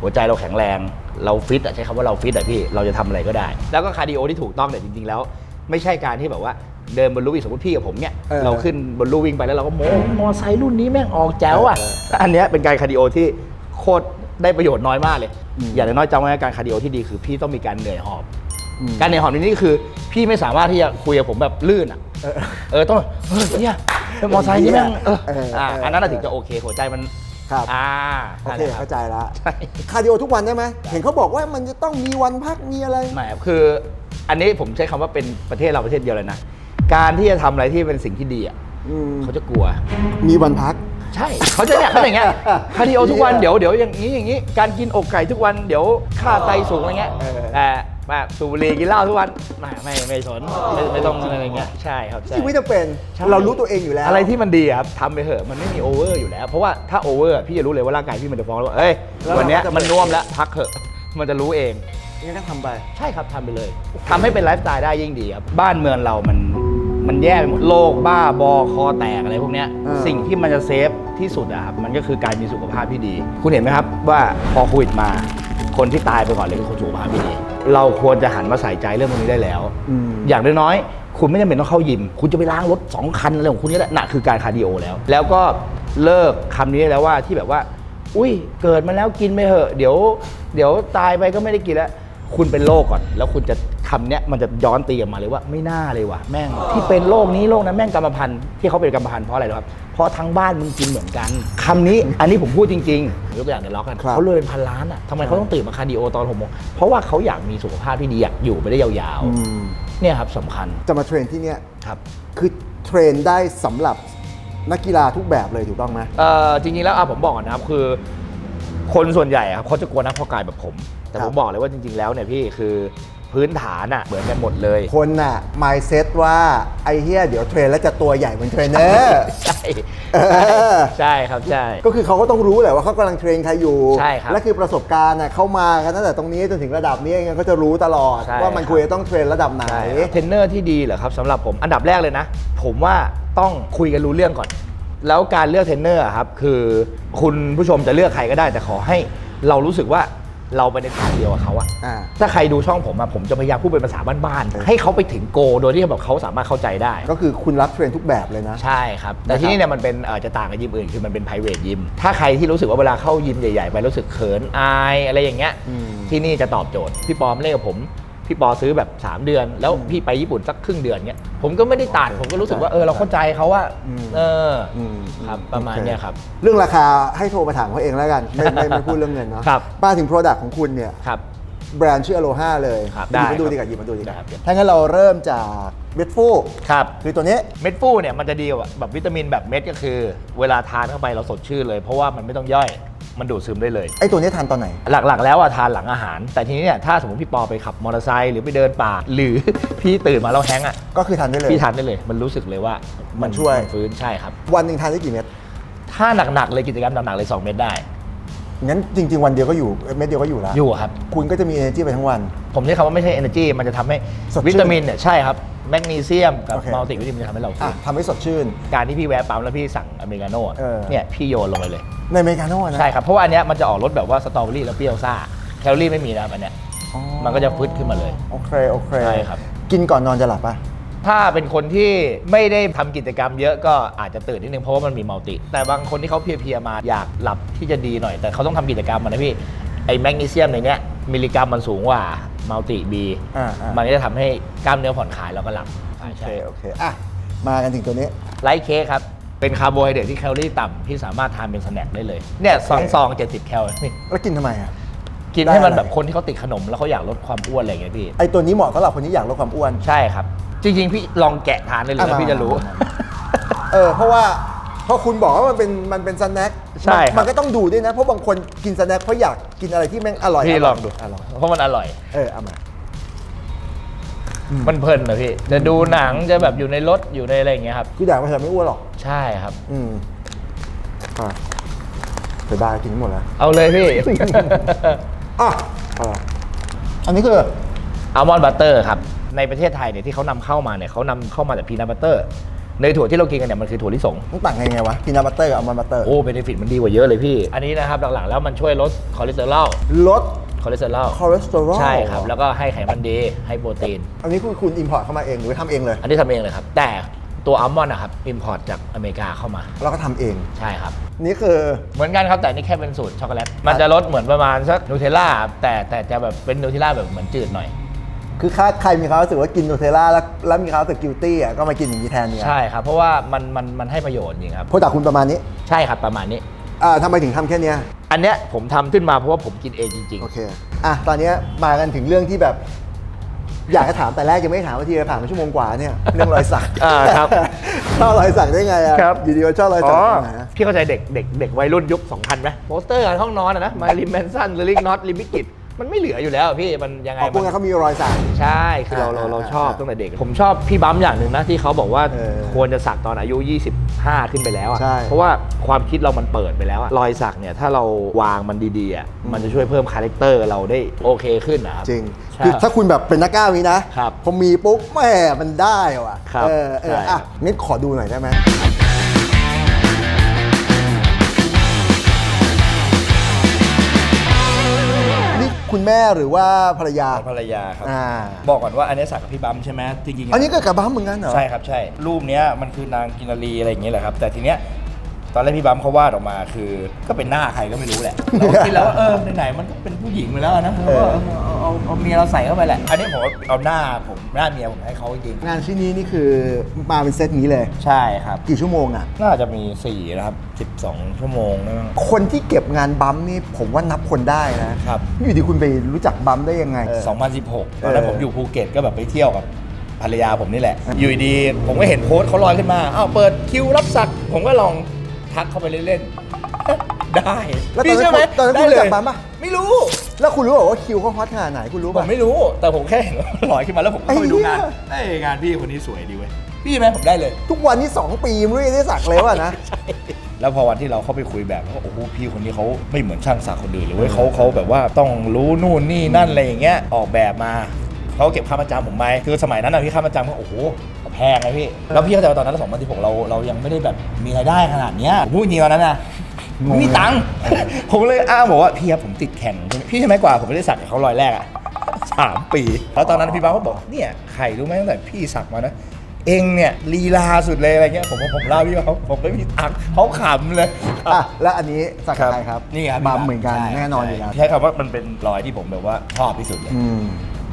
Speaker 1: หัวใจเราแข็งแรงเราฟิตอะใช้คำว่าเราฟิตอะพี่เราจะทำอะไรก็ได้ แล้วก็คาร์ดิโอที่ถูกต้องเนี่ยจริงๆแล้ว ไม่ใช่การที่แบบว่าเดินบนลู่วิ่งสมมติพี่กับผมเนี่ย
Speaker 2: เออ
Speaker 1: เราขึ้นบนลู่วิ่งไปแล้วเราก็โม้มอไซค์รุ่นนี้แม่งออกแจ๋วอะ
Speaker 2: เออ
Speaker 1: อันเนี้ยเป็นการคาร์ดิโอที่โคตร ได้ประโยชน์น้อยมากเลย
Speaker 2: อืม
Speaker 1: อย่างน้อยๆจำไว้ว่าการคาร์ดิโอที่ดีคือพี่ต้องมีการเหนื่อยหอบ
Speaker 2: อืม
Speaker 1: การเหนื่อยหอบนี่คือ พี่ไม่สามารถที่จะคุยกับผมแบบลื่นอะ
Speaker 2: เออ
Speaker 1: เออต้องเฮ้ยเนี่ยมอไซค์นี่แม่งเออ
Speaker 2: เออเออ
Speaker 1: อ่า
Speaker 2: เอออั
Speaker 1: อันนั้นนะถึงจะโอเคหัวใจมัน
Speaker 2: ครับ
Speaker 1: อ่า
Speaker 2: โอ
Speaker 1: นั่น
Speaker 2: เค
Speaker 1: แหละครับ
Speaker 2: เข้าใจละ
Speaker 1: ใช่
Speaker 2: คาร์ดิโอทุกวันได้ไหมเห็นเขาบอกว่ามันจะต้องมีวันพักมีอะไร
Speaker 1: ไม่ครับคือ อันนี้ผมใช้คำว่าเป็นประเทศเราประเทศเดียวเลยนะ การที่จะทำอะไรที่เป็นสิ่งที่ดีอะ
Speaker 2: อืม
Speaker 1: เขาจะกลัว
Speaker 2: มีวันพัก
Speaker 1: ใช่เขาจะเนี่ยเขาอย่างเงี้ยคาร์ดิโอทุกวัน
Speaker 2: เหี้ย
Speaker 1: เดี๋ยวเดี๋ยวอย่างนี้อย่างนี้ การกินอกไก่ทุกวันเดี๋ยวค่าไตสูงอะไรเงี้ย
Speaker 2: เออ
Speaker 1: แต่แบบสูบบุหรี่กินเหล้าทุกวันไม่ไม่ไม่สนไม่ไม่ต้องอะไรเงี้ยใช่ครับใช่
Speaker 2: ที่ไม่จำเป็น
Speaker 1: ใช่
Speaker 2: เรารู้ตัวเองอยู่แล้ว
Speaker 1: อะไรที่มันดีอะครับทำไปเถอะมันไม่มีโอเวอร์อยู่แล้ว เพราะว่าถ้าโอเวอร์พี่จะรู้เลยว่าร่างกายพี่มันจะฟ้องแล้วว่าเอ้ย
Speaker 2: แล้วเรา
Speaker 1: วันเนี้ย
Speaker 2: ก็จะ
Speaker 1: มันน่วมแล้วพักเถอะมันจะรู้เอง
Speaker 2: งั้นก็ทำไป
Speaker 1: ใช่ครับทำไปเลยทำให้เป็นไลฟ์สไตล์ได้ยิ่งดีครับบ้านเมืองเรามัน มันแย่ไปหมดโรคบ้าบอคอแตกอะไรพวกเนี้ย
Speaker 2: อ่า
Speaker 1: สิ่งที่มันจะเซฟที่สุดอะครับมันก็คือการมีสุขภาพที่ดี คุณเห็นไหมครับว่าพอโควิดมา คนที่ตายไปก่อนเลยคือคนสุขภาพไม่ดี เราควรจะหันมาใส่ใจเรื่องพวกนี้ได้แล้ว
Speaker 2: อืม
Speaker 1: อย่างน้อยๆ คุณไม่จำเป็นต้องเข้ายิม คุณจะไปล้างรถสองคันอะไรของคุณนี่แหละน่ะคือการคาร์ดิโอแล้ว แล้วก็เลิกคำนี้ได้แล้วว่าที่แบบว่า อุ้ยเกิดมาแล้วกินไปเถอะ เดี๋ยว เดี๋ยวตายไปก็ไม่ได้กินแล้ว คุณเป็นโรคก่อน แล้วคุณจะ คำเนี้ยมันจะย้อนตีกลับมาเลยว่าไม่น่าเลยว่ะแม่งที่เป็นโรคนี้โรคนั้นแม่งกรรมพันธุ์ที่เขาเป็นกรรมพันธุ์เพราะอะไรรู้ครับเพราะทั้งบ้านมึงกินเหมือนกันคำนี้อันนี้ผมพูดจริงๆยกตัวอย่างในล็อกกัน
Speaker 2: ครับ
Speaker 1: เขารวยเป็นพันล้านอะทำไมเขาต้องตื่นมาคาร์ดิโอตอนหกโมงเพราะว่าเขาอยากมีสุขภาพที่ดีอยากอยู่ไปได้ยาว
Speaker 2: อืม
Speaker 1: ๆเนี่ยครับสำคัญ
Speaker 2: จะมาเทรนที่เนี่ย
Speaker 1: ครับ
Speaker 2: คือเทรนได้สำหรับนักกีฬาทุกแบบเลยถูกต้องไหม
Speaker 1: เอ่อจริงๆแล้วอะผมบอกก่อนนะครับคือ คนส่วนใหญ่อะครับเขาจะกลัวนักเพาะกายแบบผม แต่
Speaker 2: ครับ
Speaker 1: ผมบอกเลยว่าจริง ๆแล้วเนี่ยพี่คือ พื้นฐานอะเหมือนกันหมดเลย
Speaker 2: คนน่ะ mindset ว่าไอ้เฮียเดี๋ยวเทรนแล้วจะตัวใหญ่เหมือนเทรนเนอร์
Speaker 1: ใช่
Speaker 2: เออ
Speaker 1: ใช่ครับใช่
Speaker 2: ก็คือเขาก็ต้องรู้แหละว่าเขากำลังเทรนใครอยู่
Speaker 1: ใช่ครับ
Speaker 2: และคือประสบการณ์น่ะเข้ามากันตั้งแต่ตรงนี้จนถึงระดับนี้เองก็จะรู้ตลอด
Speaker 1: ใช่
Speaker 2: ว่ามัน
Speaker 1: ครับ
Speaker 2: ควรจะต้องเทรนระดับไหน
Speaker 1: ใช่ครับเทรนเนอร์ที่ดีเหรอครับสำหรับผมอันดับแรกเลยนะ ผมว่าต้องคุยกันรู้เรื่องก่อน แล้วการเลือกเทรนเนอร์อะครับคือคุณผู้ชมจะเลือกใครก็ได้แต่ขอให้เรารู้สึกว่า เราไปในทางเดียวกับเขาอะ
Speaker 2: อ่า
Speaker 1: ถ้าใครดูช่องผมอะผมจะพยายามพูดเป็นภาษาบ้านๆให้เขาไปถึงโกลโดยที่แบบเขาสามารถเข้าใจได้
Speaker 2: ก็คือคุณรับเทรนทุกแบบเลยนะ
Speaker 1: ใช่ครับ แต่
Speaker 2: นะครับ
Speaker 1: ที่นี่เนี่ยมันเป็นเอ่อจะต่างกับยิมอื่นคือมันเป็น private ยิม ถ้าใครที่รู้สึกว่าเวลาเข้ายิมใหญ่ๆ ไปรู้สึกเขินอายอะไรอย่างเงี้ย
Speaker 2: อืม
Speaker 1: ที่นี่จะตอบโจทย์ พี่ปอมเล่นกับผม พี่ปอซื้อแบบ 3 เดือน แล้วพี่ไปญี่ปุ่นสักครึ่งเดือนเงี้ยผมก็ไม่ได้ตัดผมก็รู้สึกว่าเออเราเข้าใจเขาว่า
Speaker 2: อืม
Speaker 1: เอออ
Speaker 2: อืม
Speaker 1: ครับประมาณ
Speaker 2: โอเค
Speaker 1: เนี้ยครับ
Speaker 2: เรื่องราคาให้โทรมาถามเขาเองแล้วกัน ไม่ไม่ไม่พูดเรื่องเงินเนาะ
Speaker 1: ครับ
Speaker 2: มาถึง Product ของคุณเนี่ย
Speaker 1: ครับ
Speaker 2: แบรนด์ชื่อ Aloha เลย
Speaker 1: ครับ
Speaker 2: หยิบมาดู
Speaker 1: ได้
Speaker 2: ดีก
Speaker 1: ครับ
Speaker 2: ว่าหยิบมาดูดีกว่า
Speaker 1: ได้ครับ
Speaker 2: ถ้างั้นเราเริ่มจากเม็ดฟู
Speaker 1: ครับ
Speaker 2: คือตัวนี้
Speaker 1: เม็ดฟูเนี่ยมันจะดีกว่าแบบวิตามินแบบเม็ดก็คือ เวลาทานเข้าไปเราสดชื่นเลย เพราะว่ามันไม่ต้องย่อย มันดูดซึมได้เลย
Speaker 2: ไอ้ตัวนี้ทานตอนไหน
Speaker 1: หลักๆ แล้วอะทานหลังอาหาร แต่ทีนี้เนี่ยถ้าสมมติพี่ปอไปขับมอเตอร์ไซค์หรือไปเดินป่า หรือ พี่ตื่นมาแล้วแฮงก์อะ
Speaker 2: ก็คือทานได้เลย
Speaker 1: พี่ทานได้เลย มันรู้สึกเลยว่า
Speaker 2: มั
Speaker 1: มัน
Speaker 2: ช่วย
Speaker 1: ฟื้นใช่ครับ
Speaker 2: วันหนึ่งทานได้กี่เม็ด
Speaker 1: ถ้าหนักๆเลยกิจกรรมหนักๆเลย 2 เม็ดได้
Speaker 2: งั้นจริง ๆ วันเดียวก็อยู่เม็ดเดียวก็อยู่แล้ว
Speaker 1: อยู่ครับ
Speaker 2: คุณก็จะมี energy ไปทั้งวัน
Speaker 1: ผมใช้คำว่าไม่ใช่ energy มันจะทำให้
Speaker 2: สดชื่น
Speaker 1: วิตามินเนี่ยใช่ครับแมกนีเซียมกับ
Speaker 2: โอเค
Speaker 1: มัลติวิตามินจะทำให้เรา
Speaker 2: อะ
Speaker 1: ฟื้น
Speaker 2: ทำให้สดชื่น
Speaker 1: การที่พี่แวะปั๊มแล้วพี่สั่งอเมริกาโน่อะ
Speaker 2: เออ
Speaker 1: เนี่ยพี่โยนลงไปเลย
Speaker 2: ในอเมริกาโน่นะ
Speaker 1: ใช่ครับ เพราะว่าอันเนี้ยมันจะออกรสแบบว่าสตรอเบอรี่แล้วเปรี้ยวซ่าแคลอรี่ไม่มีนะครับอันเนี้ย
Speaker 2: อ๋อ
Speaker 1: มันก็จะฟึดขึ้นมาเลย
Speaker 2: โอเค โอเค
Speaker 1: ใช่ครับ
Speaker 2: กินก่อนนอนจะหลับป่ะ
Speaker 1: ถ้าเป็นคนที่ไม่ได้ทำกิจกรรมเยอะก็อาจจะตื่นนิดนึงเพราะว่ามันมีมัลติ แต่บางคนที่เขาเพลียๆมาอยากหลับที่จะดีหน่อย แต่เขาต้องทำกิจกรรมมันนะพี่ ไอ้แมกนีเซียมในเนี้ยมิลลิกรัมมันสูงกว่ามัลติบี
Speaker 2: อ่าอ่ามั
Speaker 1: มันก็จะทำให้กล้ามเนื้อผ่อนคลายแล้วก็หลับใช่
Speaker 2: โอเค
Speaker 1: ใช่
Speaker 2: โอเค อะ มากันถึงตัวนี้
Speaker 1: ไลท์เค้กครับ เป็นคาร์โบไฮเดรตที่แคลอรี่ต่ำที่สามารถทานเป็นสแน็คได้เลย เนี่ยสองซองเจ็ดสิบแคลนี่
Speaker 2: แล้วกินทำไมอะ
Speaker 1: กินให้มัน
Speaker 2: ได้อะไร
Speaker 1: แบบคนที่เขาติดขนมแล้วเขาอยากลดความอ้วนอะไรอย่างเงี้ยพี่
Speaker 2: ไอตัวนี้เหมาะสำหรับคนที่อยากลดความอ้วน
Speaker 1: ใช่ครับ จริง ๆ พี่ลองแกะทานได้เลย
Speaker 2: อะ
Speaker 1: แล้ว
Speaker 2: มา
Speaker 1: พี่จะรู้
Speaker 2: มา เออเพราะว่าเพราะคุณบอกว่ามันเป็นมันเป็นสแน็ค
Speaker 1: ใช่ครับ
Speaker 2: มันก็ต้องดูด้วยนะ เพราะบางคนกินสแน็คเพราะอยากกินอะไรที่แม่งอร่อย
Speaker 1: พี่ลองดู
Speaker 2: อร่อย
Speaker 1: เพราะมันอร่อย
Speaker 2: เออเอามา
Speaker 1: มันเพลินนะพี่จะดูหนังจะแบบอยู่ในรถอยู่ในอะไรอย่างเงี้ยครับ
Speaker 2: คืออยากมาเถอะไม่อ้วนหรอก
Speaker 1: ใช่ครับ
Speaker 2: อืมอะเสียดายกินหมดแล้ว
Speaker 1: เอาเลยพี่
Speaker 2: อะเอาละอันนี้คือ
Speaker 1: อัลมอนด์บัตเตอร์ครับ ในประเทศไทยเนี่ยที่เขานำเข้ามาเนี่ยเขานำเข้ามาจากพีนัทบัตเตอร์ในยถั่วที่เรากินกันเนี่ยมันคือถั่วลิสง
Speaker 2: ต้องต่างกันยังไงวะพีนัทบัตเตอร์กับอัลมอนด์บัตเตอร์
Speaker 1: โอ้เบนฟิตมันดีกว่าเยอะเลยพี่ อันนี้นะครับหลังๆแล้วมันช่วยลดคอเลสเตอรอล
Speaker 2: ลด
Speaker 1: คอเลสเตอรอล
Speaker 2: คอเลสเตอรอล
Speaker 1: ใช่ครับ แล้วก็ให้ไขมันดี ให้โปรตีน
Speaker 2: อันนี้คุณคุณอิมพอร์ตเข้ามาเองหรือทำเองเลย
Speaker 1: อันนี้ทำเองเลยครับ แต่ ตัวอัลมอนด์นะครับอิมพอร์ตจากอเมริกาเข้ามา
Speaker 2: เราก็ทำเอง
Speaker 1: ใช่ครับ
Speaker 2: นี่คือ
Speaker 1: เหมือนกันครับแต่อันนี่แค่เป็นสูตรช็อกโกแลต มันจะรสเหมือนประมาณสักนูเทลล่าแต่แต่จะแบบเป็นนูเทลล่าแบบเหมือนจืดหน่อย
Speaker 2: คือถ้าใครมีความรู้สึกว่ากินนูเทลล่าแล้วแล้วมีความรู้สึกกิลตี้อะก็มากินอย่างนี้แทนเนี่ย
Speaker 1: ใช่ครับ เพราะว่ามันมันมันให้ประโยชน์จริงครับ
Speaker 2: โปรดักคุณประมาณนี้
Speaker 1: ใช่ครับประมาณนี้
Speaker 2: อ่าทำไมถึงทำแค่เนี้ย
Speaker 1: อันเนี้ยผมทำขึ้นมาเพราะว่าผมกินเองจริง
Speaker 2: โอเคอะตอนเนี้ยมากันถึงเรื่องที่แบบ อยากจะถามแต่แรกยังไม่ถามว่าทีผ่านมาชั่วโมงกว่าเนี่ยเรื่องรอยสัก
Speaker 1: อ่าครับ
Speaker 2: ชอบรอยสักได้ไงอะ
Speaker 1: ครับ
Speaker 2: อยู่ดีมาชอบรอย
Speaker 1: ๆ
Speaker 2: สั
Speaker 1: อ๋
Speaker 2: ก
Speaker 1: อ
Speaker 2: ตรงไหนอะ
Speaker 1: พี่เข้าใจเด็กเด็กเด็กวัยรุ่นยุค2000ไหมโปสเตอร์ห้องนอนอะนะมาริมแมนสันหรือลิงน็อตลิมิกิต มันไม่เหลืออยู่แล้วอะพี่มันยังไง
Speaker 2: อ๋อพวก
Speaker 1: มั
Speaker 2: นั้นเขามีรอยสัก
Speaker 1: ใช่คือเราเรา
Speaker 2: อ่า
Speaker 1: เราชอบ
Speaker 2: อ่า
Speaker 1: ตั้งแต่เด็ก ผมชอบพี่บัมอย่างหนึ่งนะที่เขาบอกว่า
Speaker 2: เออ
Speaker 1: ควรจะสักตอนอายุ 25 ขึ้นไปแล้วอะ
Speaker 2: ใช่
Speaker 1: เพราะว่าความคิดเรามันเปิดไปแล้วอะรอยสักเนี่ยถ้าเราวางมันดีๆอะมันจะช่วยเพิ่มคาแรคเตอร์เราได้โอเคขึ้นนะครับ
Speaker 2: จริง
Speaker 1: ใช่
Speaker 2: คือถ้าคุณแบบเป็นนักกล้ามนี้นะครับพอมีปุ๊บแม่มันได้ว่ะ
Speaker 1: ครับ
Speaker 2: เออเออ
Speaker 1: ใช่
Speaker 2: อะงั้นขอดูหน่อยได้ไหม แม่หรือว่าภรรยา
Speaker 1: ภรรยาครับ
Speaker 2: อ่า
Speaker 1: บอกก่อนว่าอันนี้สักกับพี่บัมใช่ไหมจริงๆ
Speaker 2: อันนี้ก็กระบ้าเหมือนกันเหรอ
Speaker 1: ใช่ครับใช่รูปเนี้ยมันคือนางกินนารีอะไรอย่างเงี้ยแหละครับ แต่ทีเนี้ย ตอนแรกพี่บัมเขาวาดออกมาคือ ก็เป็นหน้าใครก็ไม่รู้แหละเราก็คิดแล้วว่าเออไหนๆมันก็เป็นผู้หญิงไปแล้วนะเราก็เอาเอาเอาเอาเมียเราใส่เข้าไปแหละ อันนี้ผมเอาหน้าผมหน้าเมียผมให้เขาจริง
Speaker 2: งานชิ้นนี้นี่คือมาเป็นเซตนี้เลย
Speaker 1: ใช่ครับ
Speaker 2: กี่ชั่วโมงอะ
Speaker 1: น่าจะมี4นะครับ12 ชั่วโมงนะมั้ง
Speaker 2: คนที่เก็บงานบัมนี่ผมว่านับคนได้นะครับ อยู่ดีคุณไปรู้จักบัมได้ยังไง
Speaker 1: 2016 ตอนนั้น
Speaker 2: เออ
Speaker 1: ผมอยู่ภูเก็ตก็แบบไปเที่ยวกับภรรยาผมนี่แหละ อยู่ดีๆผมก็เห็นโพสต์เขาลอยขึ้นมา อ้าวเปิดคิวรับสัก ผมก็ลอง ทักเข้าไปเล่นๆ ได้
Speaker 2: แล้วตอน
Speaker 1: พี่
Speaker 2: นั้น
Speaker 1: เชื่อไหม
Speaker 2: ตอนนั้น
Speaker 1: ได้
Speaker 2: คุณรู้
Speaker 1: เล
Speaker 2: จั
Speaker 1: ย
Speaker 2: กบัมปะ
Speaker 1: ไม่รู้
Speaker 2: แล้วคุณรู้เปล่าว่าคิวเขาฮอตขนาดไหนคุณรู้
Speaker 1: ผ
Speaker 2: ป่ะ
Speaker 1: มไม่รู้ แต่ผมแค่เห็นว่าลอยขึ้นมาแล้วผมก็เข้าไปดูงาน
Speaker 2: ไอ้เหี้ย
Speaker 1: เอ้ยงานพี่คนนี้สวยดีเว้ย พี่ไหมผมได้เลย
Speaker 2: ทุกวันนี้ 2 ปีไม่ได้สักเลยว่ะนะ
Speaker 1: แล้วพอวันที่เราเข้าไปคุยแบบเขาโอ้โหพี่คนนี้เขาไม่เหมือนช่างสักคนอื่นเลยเว้ยเขาเขาแบบว่าต้องรู้นู่นนี่นั่นอะไรอย่างเงี้ยออกแบบมาเขาเก็บค่ามาจำผมไหมคือสมัยนั้นอะพี่ค่ามาจำก็โอ้โห แพงเลยพี่แล้วพี่เข้าใจว่าตอนนั้นสองพันสิบหกเราเรายังไม่ได้แบบมีรายได้ขนาดเนี้ยผมพูดจริงๆตอนนั้นนะ
Speaker 2: งง
Speaker 1: ไม่มีตังค์ผมเลยอ้างบอกว่าพี่ครับผมติดแข่งพี่ใช่ไหมกว่าผมไม่ได้สักกับเขารอยแรกอะสามปีแล้วตอนนั้นพี่บ้าเขาบอกเนี่ยใครรู้ไหมตั้งแต่พี่สักมานะเองเนี่ยลีลาสุดเลยอะไรเงี้ยผมผมเล่าพี่เขาผมไม่มีตังค์เขาขำเลย
Speaker 2: อะแล้วอันนี้สักกับใครครับ
Speaker 1: นี่ครับ
Speaker 2: บัมเหมือนกัน
Speaker 1: ใช่
Speaker 2: แน่นอนอยู่แล้ว
Speaker 1: ใช้คำว่ามันเป็นรอยที่ผมแบบว่าชอบที่สุดเลย
Speaker 2: อืม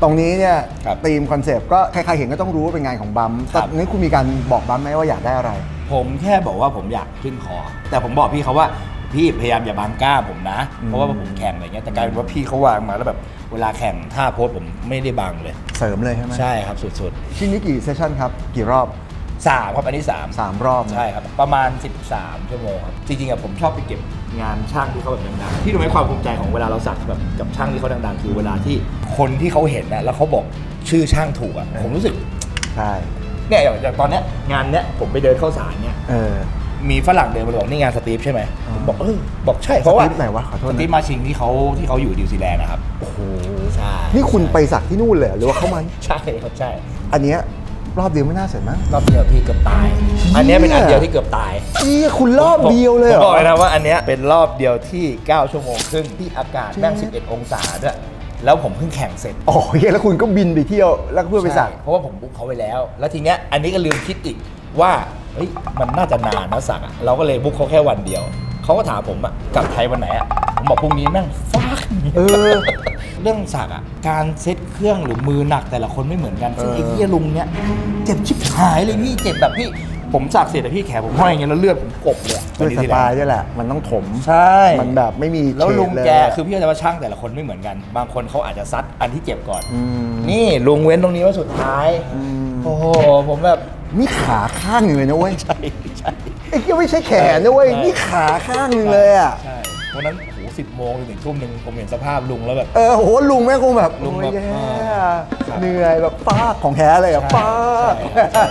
Speaker 2: ตรงนี้เนี่ย
Speaker 1: ครับ
Speaker 2: ธีมคอนเซปต์ก็ใครๆเห็นก็ต้องรู้ว่าเป็นงานของบัม
Speaker 1: ครั
Speaker 2: ต
Speaker 1: บ
Speaker 2: อนนี้คุณมีการบอกบัมไหมว่าอยากได้อะไร
Speaker 1: ผมแค่บอกว่าผมอยากขึ้นคอ แต่ผมบอกพี่เขาว่าพี่พยายามอย่าบังกล้าผมนะ
Speaker 2: อืม
Speaker 1: เพราะว่าผมแข่งอะไรเงี้ยแต่กลายเป็นว่าพี่เขาวางมาแล้วแบบเวลาแข่งท่าโพสผมไม่ได้บังเลย
Speaker 2: เสริมเลยใช่ไหม
Speaker 1: ใช่ครับสุด
Speaker 2: ชิ้นนี้กี่เซสชั่นครับ กี่รอบ
Speaker 1: ๆสามครับอันนี้สาม
Speaker 2: 3 รอบนะ
Speaker 1: ใช่ครับ ประมาณ 13 ชั่วโมงครับ จริงๆอะผมชอบไปเก็บ งานช่างที่เขาแบบดังๆที่รู้ไหมความภูมิใจของเวลาเราสักแบบกับช่างที่เขาดังๆ คือเวลาที่คนที่เขาเห็นนะแล้วเขาบอกชื่อช่างถูกอะผมรู้สึก
Speaker 2: ใช่
Speaker 1: เนี่ยอย่างอย่างตอนเนี้ยงานเนี้ยผมไปเดินเข้าสารเนี่ย
Speaker 2: เออ
Speaker 1: มีฝรั่งเดินมาบอกนี่งานสตีฟใช่ไหม
Speaker 2: อ๋อ
Speaker 1: ผมบอกเออบอกใช่เพราะว่า
Speaker 2: สตีฟไหนวะขอโทษนะ
Speaker 1: สตีฟมาชิงที่เขาที่เขาอยู่นิวซีแลนด์นะครับ
Speaker 2: โอ้โห
Speaker 1: ใช่
Speaker 2: นี่คุณไปสักที่นู่นเลยเหรอหรือว่าเขามา
Speaker 1: ใช่ครับใช่
Speaker 2: อันเนี้ย รอบเดียวไม่น่าเสร็จมั้ง
Speaker 1: รอบเดียวพี่เกือบตาย อันเนี้ยเป็นอันเดียวที่เกือบตาย
Speaker 2: เอี้ยคุณรอบเดียวเลยเหร
Speaker 1: ผม
Speaker 2: อ
Speaker 1: บอกเลยนะว่าอันเนี้ยเป็นรอบเดียวที่ 9 ชั่วโมงครึ่งที่อากาศแม่ง
Speaker 2: จริง
Speaker 1: 11 องศาด้วยแล้วผมเพิ่งแข่งเสร็จ
Speaker 2: อ๋อโอเคแล้วคุณก็บินไปเที่ยวแล้วก็เพื่อไปสัก
Speaker 1: ใช่เพราะว่าผมบุ๊กเขาไว้แล้ว แล้วทีเนี้ยอันนี้ก็ลืมคิดอีกว่าเฮ้ยมันน่าจะนานนะสักอะเราก็เลยบุ๊กเขาแค่วันเดียว เขาก็ถามผมอะกลับไทยวันไหนอะผมบอกพรุ่งนี้แม่งฟาก
Speaker 2: เออ
Speaker 1: เรื่องสักอะการเซ็ตเครื่องหรือมือหนักแต่ละคนไม่เหมือนกันซึ่ง
Speaker 2: เออ
Speaker 1: ไอ้เหี้ยลุงเนี้ยเจ็บชิบหายเลยพี่เจ็บแบบพี่ผมสักเสร็จแต่พี่แขนผมห้อยอย่างเงี้ยแล้วเลือดผมกบเลยอะ
Speaker 2: ด้วยสไตล์ด้วยแหละ มันต้องถม
Speaker 1: ใช่
Speaker 2: มันแบบไม่มี
Speaker 1: แล้วลุง
Speaker 2: เฉดเย
Speaker 1: แกคือพี่เข้าใจว่าช่างแต่ละคนไม่เหมือนกัน บางคนเขาอาจจะซัดอันที่เจ็บก่อน
Speaker 2: อืม
Speaker 1: นี่ลุงเว้นตรงนี้ไว่าสุดท้าย
Speaker 2: อืม
Speaker 1: โอ้โห ผมแบบ
Speaker 2: นี่ขาข้างหนึ่งเลยนะเว้ย
Speaker 1: ใช่ใช่
Speaker 2: ไอ้เกี้ยไม่ใช่แขนนะเว้ย
Speaker 1: ใช่
Speaker 2: นี่ขาข้างหนึ่งเลยอะ
Speaker 1: ใช่วันนั้นโหสิบโมงจนถึงทุ่มหนึ่งผมเห็นสภาพลุงแล้วแบบ
Speaker 2: เออโหลุงแม่งคงแบบ
Speaker 1: ลุงแบบ
Speaker 2: โอ้ยแย่
Speaker 1: อ่าครับ
Speaker 2: เหนื่อยแบบฟาดของแท้เลยอะ
Speaker 1: ใช่
Speaker 2: ฟาด
Speaker 1: ใช่ครั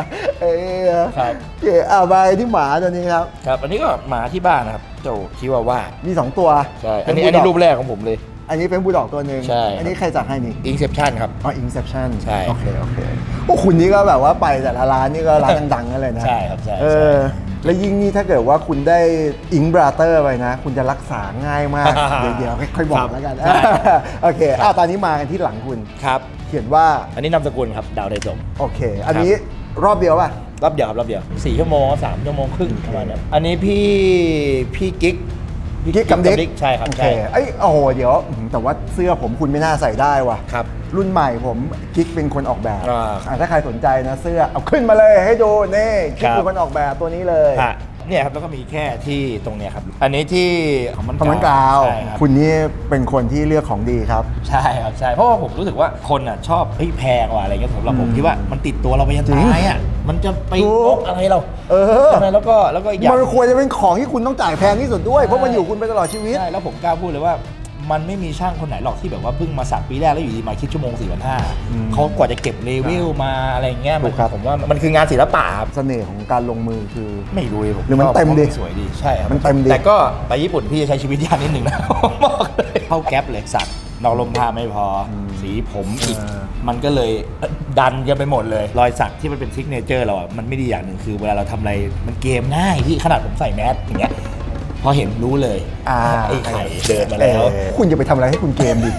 Speaker 1: บ
Speaker 2: เออ
Speaker 1: ครับ
Speaker 2: โอเคอะมาที่หมาตัวนี้ครับ
Speaker 1: ครับ อันนี้ก็หมาที่บ้านนะครับ เจ้าชิวาว่า
Speaker 2: มีสองตัว
Speaker 1: ใช่อันนี้
Speaker 2: เป็
Speaker 1: อันนี้
Speaker 2: บูลด็ก
Speaker 1: รูปแรกของผมเลย
Speaker 2: อันนี้เป็นบูลดอกตัวหนึ่ง
Speaker 1: ใช่ครับ
Speaker 2: อันนี้ใครจัดให้นี่
Speaker 1: Inception ครับ
Speaker 2: อ๋อ Inception
Speaker 1: ใช่
Speaker 2: โอเค โอเคโอ้คุณนี่ก็แบบว่าไปแต่ละร้านนี่ก็ร้านดังๆกันเลยนะ
Speaker 1: ใช่ครับใช่
Speaker 2: เออ แล้วยิ่งนี่ถ้าเกิดว่าคุณได้อิงบราเตอร์ไปนะ คุณจะรักษาง่ายมาก เดี๋ยวเดี๋ยวค่อยๆบอ
Speaker 1: ครั
Speaker 2: ก
Speaker 1: บ
Speaker 2: แล้วกัน
Speaker 1: ใช่
Speaker 2: โอเคอ้าวตอนนี้มากันที่หลังคุณ
Speaker 1: ครับ
Speaker 2: เขียนว่า
Speaker 1: อันนี้นามสกุลครับ ดาวไทยสม
Speaker 2: โอเค อันนี้รอบเดียวป่ะ
Speaker 1: รอบเดียวครับรอบเดียวสี่ชั่วโมงสามชั่วโมงครึ่งประมาณนั้นอันนี้พี่พี่กิ๊ก
Speaker 2: พี่ กิ๊กกำดิก
Speaker 1: ใช่ครับ
Speaker 2: โอเค
Speaker 1: ใช่
Speaker 2: เอ้ยโอ้โหเดี๋ยวอืมแต่ว่าเสื้อผมคุณไม่น่าใส่ได้ว่ะ
Speaker 1: ครับ
Speaker 2: รุ่นใหม่ผมกิ๊กเป็นคนออกแบบ
Speaker 1: อ่า
Speaker 2: อะถ้าใครสนใจนะเสื้อเอาขึ้นมาเลยให้ดูนี่กิ๊ก
Speaker 1: ครับ
Speaker 2: เป็นคนออกแบบตัวนี้เลย
Speaker 1: ฮะ เนี่ยครับแล้วก็มีแค่ที่ตรงเนี้ยครับ อันนี้ที่ของมัน
Speaker 2: คอมเมนต์กราว
Speaker 1: ใช่ครับ
Speaker 2: คุณนี่เป็นคนที่เลือกของดีครับ
Speaker 1: ใช่ครับใช่เพราะว่าผมรู้สึกว่าคนอะชอบเฮ้ยแพงว่ะอะไรเงี้ยสำหรับผม
Speaker 2: อืม
Speaker 1: คิดว่ามันติดตัวเราไปยัน
Speaker 2: จริง
Speaker 1: ตายอะมันจะไป
Speaker 2: ถูก
Speaker 1: พกอะไรเรา
Speaker 2: เออ
Speaker 1: ใช่ไหมแล้วก็แล้วก็อีกอย่าง
Speaker 2: มันควรจะเป็นของที่คุณต้องจ่ายแพงที่สุดด้วย เพราะมันอยู่คุณไปตลอดชีวิต
Speaker 1: ใช่แล้วผมกล้าพูดเลยว่า มันไม่มีช่างคนไหนหรอกที่แบบว่าเพิ่งมาสักปีแรกแล้วอยู่ดีมาคิดชั่วโมง4 5 0
Speaker 2: อืม
Speaker 1: 0เขากว่าจะเก็บเลเวลมาอะไรเงี้ย
Speaker 2: ถู
Speaker 1: มัน
Speaker 2: กครับ
Speaker 1: ผมว่ามันคืองานศิลปะครับ
Speaker 2: เสน่ห์ของการลงมือคือ
Speaker 1: ไม่รู้เลยผม
Speaker 2: หรือมัน
Speaker 1: ชบ
Speaker 2: เต็มดิ
Speaker 1: พราะนสวยดีใช่ครับ
Speaker 2: มันเต็มดิ
Speaker 1: แต่ก็ไปญี่ปุ่นพี่จะใช้ชีวิตยากนิดหนึ่งนะผมบอกเลยเข้าแก๊ปเลยสักนอกลมผ้าไม่พออสีผมอีก
Speaker 2: เออ
Speaker 1: มันก็เลยดันกันไปหมดเลย รอยสักที่มันเป็นซิกเนเจอร์เราอะมันไม่ดีอย่างหนึ่งคือเวลาเราทำอะไรมันเกมง่ายพี่ขนาดผมใส่แมสอย่างเงี้ย พอเห็นรู้เลย
Speaker 2: อ่า
Speaker 1: ไอ้ไข่เดินมาแล้ว
Speaker 2: เออคุณจะไปทำอะไรให้คุณเกมดิ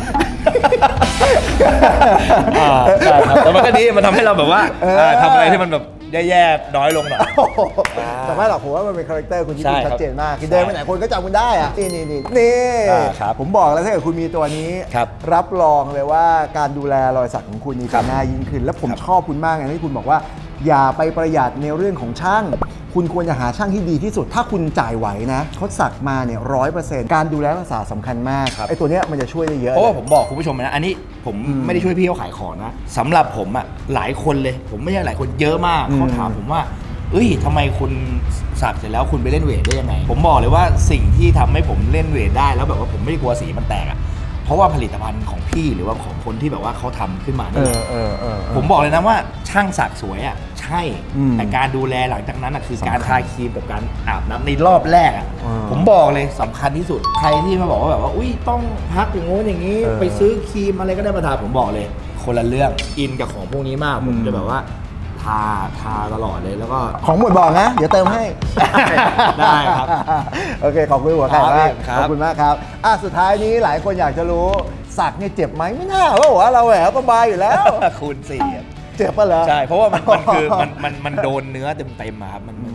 Speaker 1: อ่าใช่ครับแต่มันก็ดีมันทำให้เราแบบว่า
Speaker 2: เอออ่า
Speaker 1: ทำอะไรที่มันแบบแย่ๆน้อยลงหน่อยอ่า
Speaker 2: แต่ไม่หรอกผมว่ามันเป็นคาแรคเตอร์คุณที่
Speaker 1: ใช่
Speaker 2: คุณ
Speaker 1: ครับ
Speaker 2: ชัดเจนมากคือเดินไปไหนคนก็จำคุณได้อะนี่นี่นี่นี่
Speaker 1: อ่าครับ
Speaker 2: ผมบอกแล้วถ้าเกิดคุณมีตัวนี้
Speaker 1: ครับ
Speaker 2: รับรองเลยว่าการดูแลรอยสักของคุณนี่
Speaker 1: ครั
Speaker 2: จะ
Speaker 1: บ
Speaker 2: ง่ายยิ่งขึ้น และผม
Speaker 1: ครับ
Speaker 2: ชอบคุณมากนะที่คุณบอกว่า อย่าไปประหยัดในเรื่องของช่าง คุณควรจะหาช่างที่ดีที่สุด ถ้าคุณจ่ายไหวนะเขาสักมาเนี่ยร้อยเปอร์เซ็นต์การดูแลรักษาสำคัญมาก
Speaker 1: ครับ
Speaker 2: ไอ้ตัวเนี้ยมันจะช่วยได้เยอะ
Speaker 1: เพราะว่า
Speaker 2: เลย
Speaker 1: ผมบอกคุณผู้ชมนะ อันนี้ผม
Speaker 2: อืม
Speaker 1: ไม่ได้ช่วยพี่เขาขายของนะสำหรับผมอะหลายคนเลย ผมไม่ใช่หลายคนเยอะมาก
Speaker 2: อืม
Speaker 1: เขาถามผมว่า เอ้ยทำไมคุณสักเสร็จแล้วคุณไปเล่นเวทได้ยังไง ผมบอกเลยว่าสิ่งที่ทำให้ผมเล่นเวทได้แล้วแบบว่าผมไม่ได้กลัวสีมันแตกอะ เพราะว่าผลิตภัณฑ์ของพี่หรือว่าของคนที่แบบว่าเขาทำขึ้นมา
Speaker 2: เอ
Speaker 1: นี่แห
Speaker 2: อ
Speaker 1: ละ
Speaker 2: เออเออเออ
Speaker 1: ผมบอกเลยนะว่าช่างสักสวยอะใช่
Speaker 2: อืม
Speaker 1: แต่การดูแลหลังจากนั้นอะคือ
Speaker 2: สำคัญ
Speaker 1: การทาครีมกับการอาบน้ำในรอบแรกอะ
Speaker 2: อ่า
Speaker 1: ผมบอกเลยสำคัญที่สุดใครที่มาบอกว่าแบบว่าอุ้ยต้องพักอย่างงู้นอย่างนี้
Speaker 2: เออ
Speaker 1: ไปซื้อครีมอะไรก็ได้มาทาผมบอกเลย คนละเรื่องอินกับของพวกนี้มาก ผม
Speaker 2: อืม
Speaker 1: จะแบบว่าทาทาตลอดเลยแล้วก็
Speaker 2: ของหมดบอกนะ เดี๋ยวเติมให้
Speaker 1: ได้ครับ
Speaker 2: โอเค ขอบคุณหัวไข่มาก
Speaker 1: ครับ
Speaker 2: ขอบคุณมากครับอะสุดท้ายนี้หลายคนอยากจะรู้สักเนี่ยเจ็บไหมไม่น่าว่าหัวเราแหววก็บายอยู่แล้ว
Speaker 1: คูณสี่อะ
Speaker 2: เจ็บปะเหรอ
Speaker 1: ใช่ เพราะว่ามันมันคือมันมันมันโดนเนื้อเต็มเต็มๆอะครับมันมัน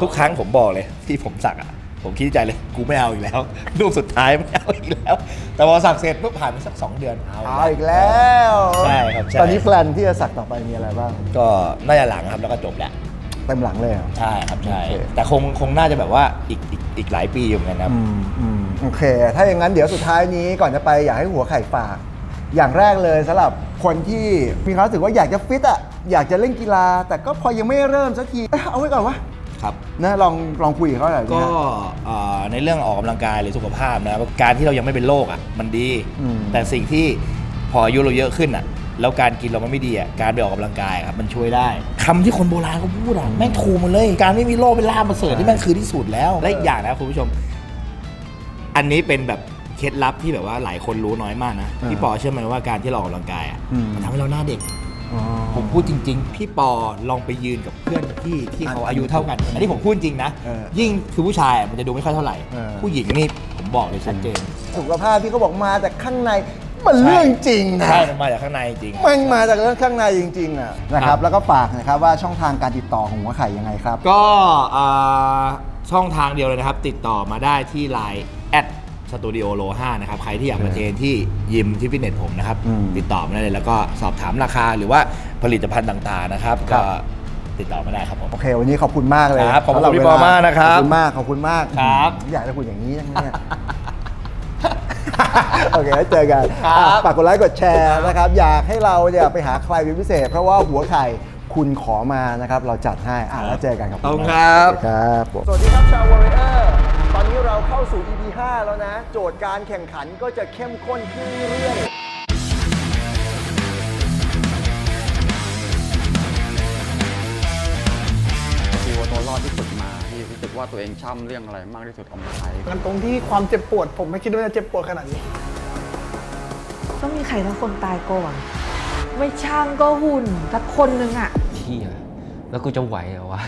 Speaker 1: ทุกครั้งผมบอกเลยที่ผมสักอะ ผมคิดในใจเลยกูไม่เอาอีกแล้ว รูปสุดท้ายไม่เอาอีกแล้ว แต่พอสักเสร็จปุ๊บผ่านไปสักสองเดือนเอา
Speaker 2: เอาอีกแล้ว
Speaker 1: ใช่ครับใช่
Speaker 2: ตอนนี้แพลนที่จะสักต่อไปมีอะไรบ้าง
Speaker 1: ก็น่าจะหลังครับแล้วก็จบแล้ว
Speaker 2: เต็มหลังเลยเหรอ
Speaker 1: ใช่ครับใช่
Speaker 2: โอเค
Speaker 1: แต่คงคงน่าจะแบบว่าอีกอีกอีกหลายปีอยู่เหมือนกันครับ
Speaker 2: อืมอืมโอเค ถ้าอย่างนั้นเดี๋ยวสุดท้ายนี้ก่อนจะไปอยากให้หัวไข่ฝาก อย่างแรกเลยสำหรับคนที่มีความรู้สึกว่าอยากจะฟิตอะอยากจะเล่นกีฬา แต่ก็พอยังไม่เริ่มสักทีเอ้ยเอาไว้ก่อนวะ
Speaker 1: ครับ
Speaker 2: นะลองลองคุยกับเขาหน่อย
Speaker 1: ก็
Speaker 2: นะ
Speaker 1: เอ่อในเรื่องออกกำลังกายหรือสุขภาพนะครับการที่เรายังไม่เป็นโรคอะมันดี
Speaker 2: อืม
Speaker 1: แต่สิ่งที่พออายุเราเยอะขึ้นอะแล้วการกินเรามันไม่ดีอะการไปออกกำลังกายครับมันช่วยได้คำที่คนโบราณเขาพูดอะแม่งถูกหมดเลย การไม่มีโรคเป็นลาบประเสริฐที่แม่งคือที่สุดแล้วและอีกอย่างนะคุณผู้ชม อันนี้เป็นแบบเคล็ดลับที่แบบว่าหลายคนรู้น้อยมากนะพี่ปอเชื่อไหมว่าการที่เราออกกำลังกายอะ
Speaker 2: อืม
Speaker 1: มันทำให้เราหน้าเด็ก
Speaker 2: อ๋อ
Speaker 1: ผมพูดจริง ๆ พี่ปอลองไปยืนกับเพื่อนที่ที่เขาอายุเท่ากัน อันนี้ผมพูดจริงนะ
Speaker 2: เออ
Speaker 1: ยิ่งคือผู้ชายมันจะดูไม่ค่อยเท่าไหร่
Speaker 2: เออ
Speaker 1: ผู้หญิงนี่ผมบอกเลยชัดเจน
Speaker 2: สุขภาพที่เขาบอกมาจากข้างในมันเรื่องจริงนะ
Speaker 1: ใช่มันมาจากข้างในจริง
Speaker 2: มันมาจากเรื่องข้างในจริงๆอะนะค
Speaker 1: ครั
Speaker 2: รับ
Speaker 1: บ
Speaker 2: แล้วก็ฝากนะครับว่าช่องทางการติดต่อของหัวไข่ยังไงครับ
Speaker 1: ก็อ่าช่องทางเดียวเลยนะครับ ติดต่อมาได้ที่ Line แอด สตูดิโอโล5นะครับ ใครที่อยากมาเทรนที่ยิมที่ฟิตเนสผมนะครับ
Speaker 2: อืม
Speaker 1: ติดต่อมาได้เลย แล้วก็สอบถามราคาหรือว่าผลิตภัณฑ์ต่างๆนะครับ
Speaker 2: ครั
Speaker 1: ก็
Speaker 2: บ
Speaker 1: ติดต่อมาได้ครับผม
Speaker 2: โอเค วันนี้ขอบคุณมากเลย
Speaker 1: ครับขอบคุณ
Speaker 2: สำห
Speaker 1: พี่
Speaker 2: เวล
Speaker 1: ปอมากนะครับ
Speaker 2: ขอบคุณมาก ขอบคุณมาก
Speaker 1: ครับ
Speaker 2: อยากจะคุยอย่างนี้ยังเนี่ย โอเคแล้วเจอกัน
Speaker 1: ครับ
Speaker 2: อะฝากกดไลค์ กดแชร์นะครับ อยากให้เราเนี่ยไปหาใครเป็นพิเศษ เพราะว่าหัวไข่คุณขอมานะครับ เราจัดให้ อะแล้วเจอกันครับ
Speaker 1: ขอบคุณครับ
Speaker 2: ครับผม สวัสดีครับชาววอร์เรอร์ ตอนนี้เราเข้าสู่ EP 5แล้วนะ โจทย์การแข่งขันก็จะเข้มข้นขึ้นเรื่อยๆ
Speaker 3: คือว่าตัวรอดที่ฝึกมาที่รู้สึกว่าตัวเองช่ำเรื่องอะไรมากที่สุดเอามาใช้
Speaker 4: กันตรงที่ความเจ็บปวด ผมไม่คิดว่าจะเจ็บปวดขนาดนี้
Speaker 5: ต้องมีใครสักคนตายก่อน ไม่ช่างก็หุ่นสักคนหนึ่งอะ
Speaker 6: เที่ยแล้วกูจะไหวเหรอวะ